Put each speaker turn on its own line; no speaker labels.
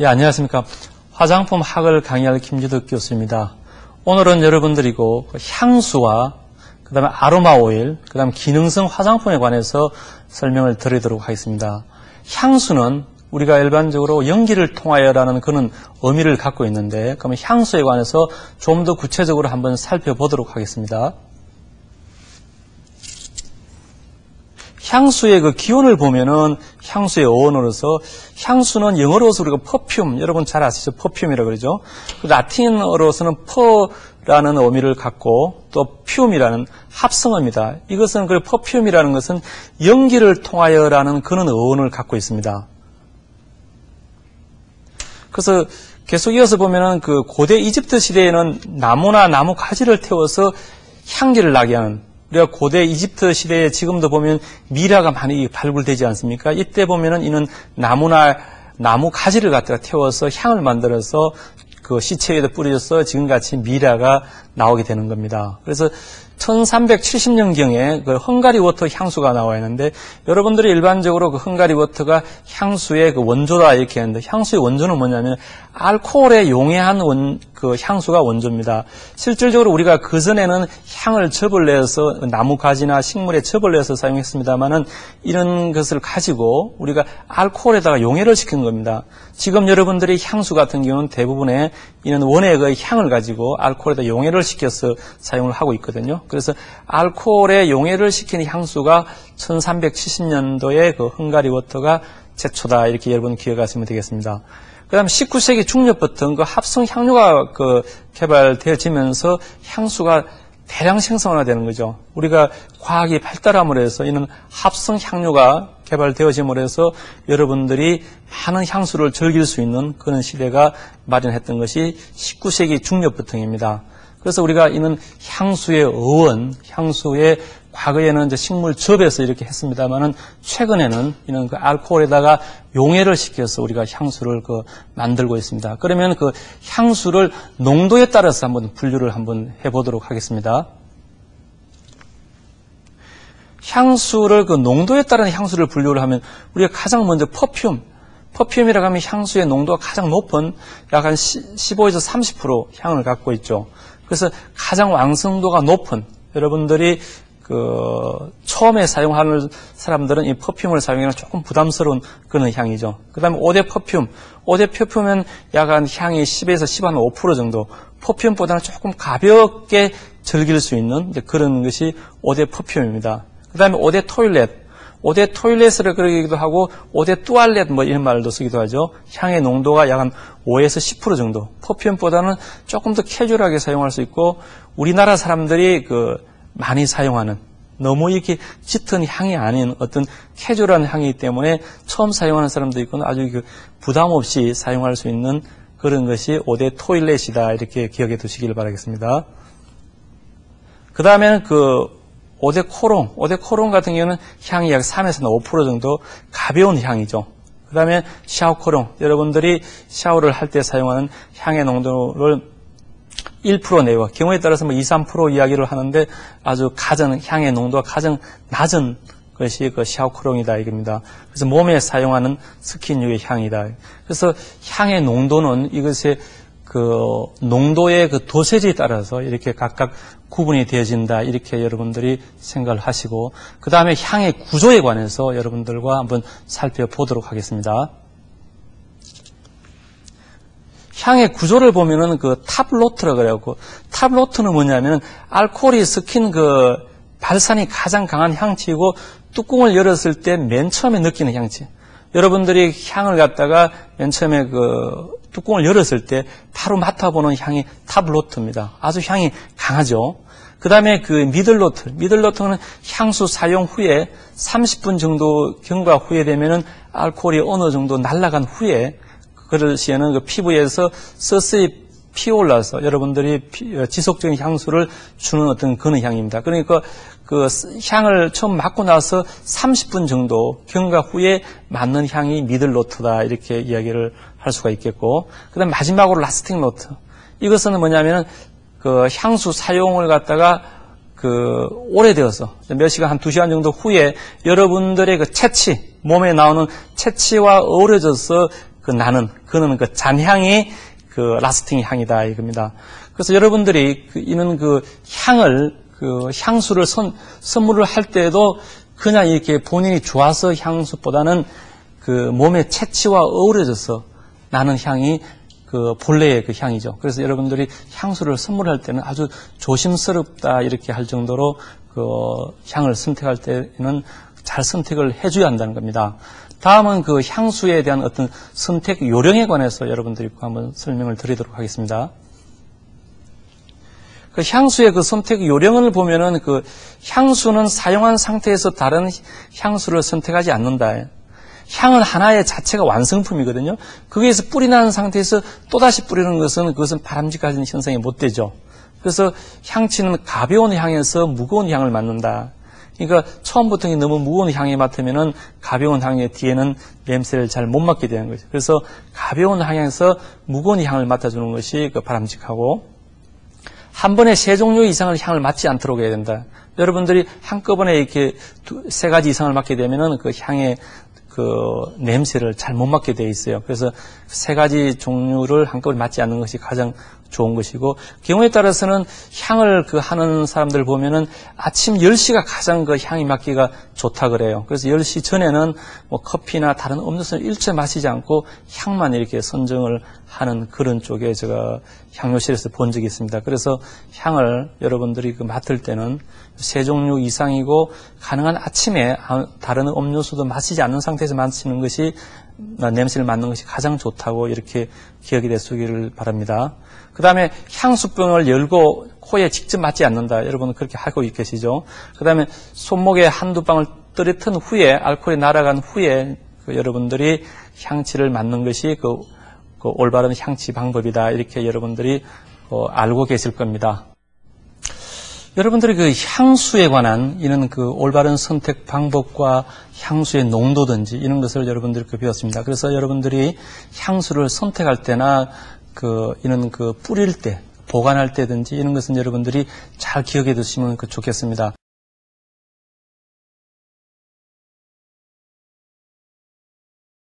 예, 안녕하십니까. 화장품 학을 강의할 김주덕 교수입니다. 오늘은 여러분들이고 그 향수와 그 다음에 아로마 오일, 그 다음 기능성 화장품에 관해서 설명을 드리도록 하겠습니다. 향수는 우리가 일반적으로 연기를 통하여라는 그런 의미를 갖고 있는데, 그러면 향수에 관해서 좀 더 구체적으로 한번 살펴보도록 하겠습니다. 향수의 그 기원을 보면은 향수의 어원으로서 향수는 영어로서 우리가 퍼퓸 여러분 잘 아시죠? 퍼퓸이라고 그러죠. 그 라틴어로서는 퍼라는 의미를 갖고 또 퓨움이라는 합성어입니다. 이것은 그 퍼퓸이라는 것은 연기를 통하여라는 그런 어원을 갖고 있습니다. 그래서 계속 이어서 보면은 그 고대 이집트 시대에는 나무나 나무 가지를 태워서 향기를 나게 하는 우리가 고대 이집트 시대에 지금도 보면 미라가 많이 발굴되지 않습니까? 이때 보면은 이는 나무나 나무 가지를 갖다가 태워서 향을 만들어서 그 시체 위에다 뿌려져서 지금같이 미라가 나오게 되는 겁니다. 그래서 1370년경에 그 헝가리 워터 향수가 나와 있는데 여러분들이 일반적으로 그 헝가리 워터가 향수의 그 원조다 이렇게 하는데 향수의 원조는 뭐냐면 알코올에 용해한 원, 그 향수가 원조입니다. 실질적으로 우리가 그전에는 향을 접을 내서 나무 가지나 식물에 접을 내서 사용했습니다만은 이런 것을 가지고 우리가 알코올에다가 용해를 시킨 겁니다. 지금 여러분들이 향수 같은 경우는 대부분의 이는 원액의 그 향을 가지고 알코올에다 용해를 시켜서 사용을 하고 있거든요. 그래서 알코올에 용해를 시킨 향수가 1370년도에 그 헝가리 워터가 최초다 이렇게 여러분 기억하시면 되겠습니다. 그다음 19세기 중엽부터 그 합성 향료가 그 개발되어지면서 향수가 대량 생성화되는 거죠. 우리가 과학이 발달함으로 해서 이는 합성 향료가 개발되어짐으로 해서 여러분들이 많은 향수를 즐길 수 있는 그런 시대가 마련했던 것이 19세기 중엽부터입니다. 그래서 우리가 이는 향수의 어원, 향수의 과거에는 이제 식물 접에서 이렇게 했습니다만은 최근에는 이는 그 알코올에다가 용해를 시켜서 우리가 향수를 그 만들고 있습니다. 그러면 그 향수를 농도에 따라서 한번 분류를 한번 해보도록 하겠습니다. 향수를 그 농도에 따른 향수를 분류를 하면 우리가 가장 먼저 퍼퓸, 퍼퓸이라고 하면 향수의 농도가 가장 높은 약 한 15에서 30% 향을 갖고 있죠. 그래서 가장 왕성도가 높은 여러분들이 그 처음에 사용하는 사람들은 이 퍼퓸을 사용하면 조금 부담스러운 그런 향이죠. 그 다음에 5대 퍼퓸. 5대 퍼퓸은 약간 향이 10에서 10한 5% 정도. 퍼퓸보다는 조금 가볍게 즐길 수 있는 그런 것이 5대 퍼퓸입니다. 그 다음에 5대 토일렛. 5대 토일렛을 그러기도 하고 5대 뚜알렛 뭐 이런 말도 쓰기도 하죠. 향의 농도가 약 한 5에서 10% 정도. 퍼퓸보다는 조금 더 캐주얼하게 사용할 수 있고 우리나라 사람들이 그 많이 사용하는 너무 이렇게 짙은 향이 아닌 어떤 캐주얼한 향이기 때문에 처음 사용하는 사람도 있고 아주 그 부담 없이 사용할 수 있는 그런 것이 5대 토일렛이다 이렇게 기억해 두시길 바라겠습니다. 그 다음에는 그 5대 코롱, 5대 코롱 같은 경우는 향이 약 3에서 5% 정도 가벼운 향이죠. 그 다음에 샤워 코롱, 여러분들이 샤워를 할 때 사용하는 향의 농도를 1% 내외, 경우에 따라서 뭐 2, 3% 이야기를 하는데 아주 가장 향의 농도가 가장 낮은 것이 그 샤오크롱이다 이겁니다. 그래서 몸에 사용하는 스킨류의 향이다. 그래서 향의 농도는 이것의 그 농도의 그 도세지에 따라서 이렇게 각각 구분이 되어진다 이렇게 여러분들이 생각을 하시고 그 다음에 향의 구조에 관해서 여러분들과 한번 살펴보도록 하겠습니다. 향의 구조를 보면은 그 탑로트라 그래갖고 탑로트는 뭐냐면 알코올이 섞인 그 발산이 가장 강한 향치이고 뚜껑을 열었을 때 맨 처음에 느끼는 향치. 여러분들이 향을 갖다가 맨 처음에 그 뚜껑을 열었을 때 바로 맡아보는 향이 탑로트입니다. 아주 향이 강하죠. 그 다음에 그 미들로트. 미들로트는 향수 사용 후에 30분 정도 경과 후에 되면은 알코올이 어느 정도 날아간 후에 그럴 시에는 그 피부에서 서서히 피올라서 여러분들이 어, 지속적인 향수를 주는 어떤 그런 향입니다. 그러니까 그 향을 처음 맡고 나서 30분 정도 경과 후에 맞는 향이 미들 노트다 이렇게 이야기를 할 수가 있겠고 그다음 마지막으로 라스팅 노트 이것은 뭐냐면은 그 향수 사용을 갖다가 그 오래되어서 몇 시간 한 두 시간 정도 후에 여러분들의 그 채취 몸에 나오는 채취와 어우러져서 그 나는 그는 그 잔향이 그 라스팅 향이다 이겁니다. 그래서 여러분들이 그 이는 그 향을 그 향수를 선, 선물을 할 때에도 그냥 이렇게 본인이 좋아서 향수보다는 그 몸의 채취와 어우러져서 나는 향이 그 본래의 그 향이죠. 그래서 여러분들이 향수를 선물할 때는 아주 조심스럽다 이렇게 할 정도로 그 향을 선택할 때는 잘 선택을 해줘야 한다는 겁니다. 다음은 그 향수에 대한 어떤 선택 요령에 관해서 여러분들이 한번 설명을 드리도록 하겠습니다. 그 향수의 그 선택 요령을 보면은 그 향수는 사용한 상태에서 다른 향수를 선택하지 않는다. 향은 하나의 자체가 완성품이거든요. 거기에서 뿌리 난 상태에서 또다시 뿌리는 것은 그것은 바람직한 현상이 못 되죠. 그래서 향취는 가벼운 향에서 무거운 향을 맡는다. 그러니까 처음부터 너무 무거운 향이 맡으면은 가벼운 향의 뒤에는 냄새를 잘 못 맡게 되는 거죠. 그래서 가벼운 향에서 무거운 향을 맡아주는 것이 그 바람직하고 한 번에 세 종류 이상의 향을 맡지 않도록 해야 된다. 여러분들이 한꺼번에 이렇게 두, 세 가지 이상을 맡게 되면은 그 향의 그 냄새를 잘 못 맡게 돼 있어요. 그래서 세 가지 종류를 한꺼번에 맡지 않는 것이 가장 좋은 것이고 경우에 따라서는 향을 그 하는 사람들 보면은 아침 10시가 가장 그 향이 맡기가 좋다 그래요. 그래서 10시 전에는 뭐 커피나 다른 음료수를 일체 마시지 않고 향만 이렇게 선정을 하는 그런 쪽에 제가 향료실에서 본 적이 있습니다. 그래서 향을 여러분들이 그 맡을 때는 세 종류 이상이고 가능한 아침에 다른 음료수도 마시지 않는 상태에서 마시는 것이 냄새를 맡는 것이 가장 좋다고 이렇게 기억이 되시기를 바랍니다. 그 다음에 향수병을 열고 코에 직접 맞지 않는다. 여러분은 그렇게 하고 계시죠. 그 다음에 손목에 한두 방울 떨어뜨린 후에 알코올이 날아간 후에 그 여러분들이 향치를 맡는 것이 그, 그 올바른 향치 방법이다. 이렇게 여러분들이 어, 알고 계실 겁니다. 여러분들이 그 향수에 관한 이런 그 올바른 선택 방법과 향수의 농도든지 이런 것을 여러분들이 그 배웠습니다. 그래서 여러분들이 향수를 선택할 때나 그 이런 그 뿌릴 때 보관할 때든지 이런 것은 여러분들이 잘 기억해 두시면 그 좋겠습니다.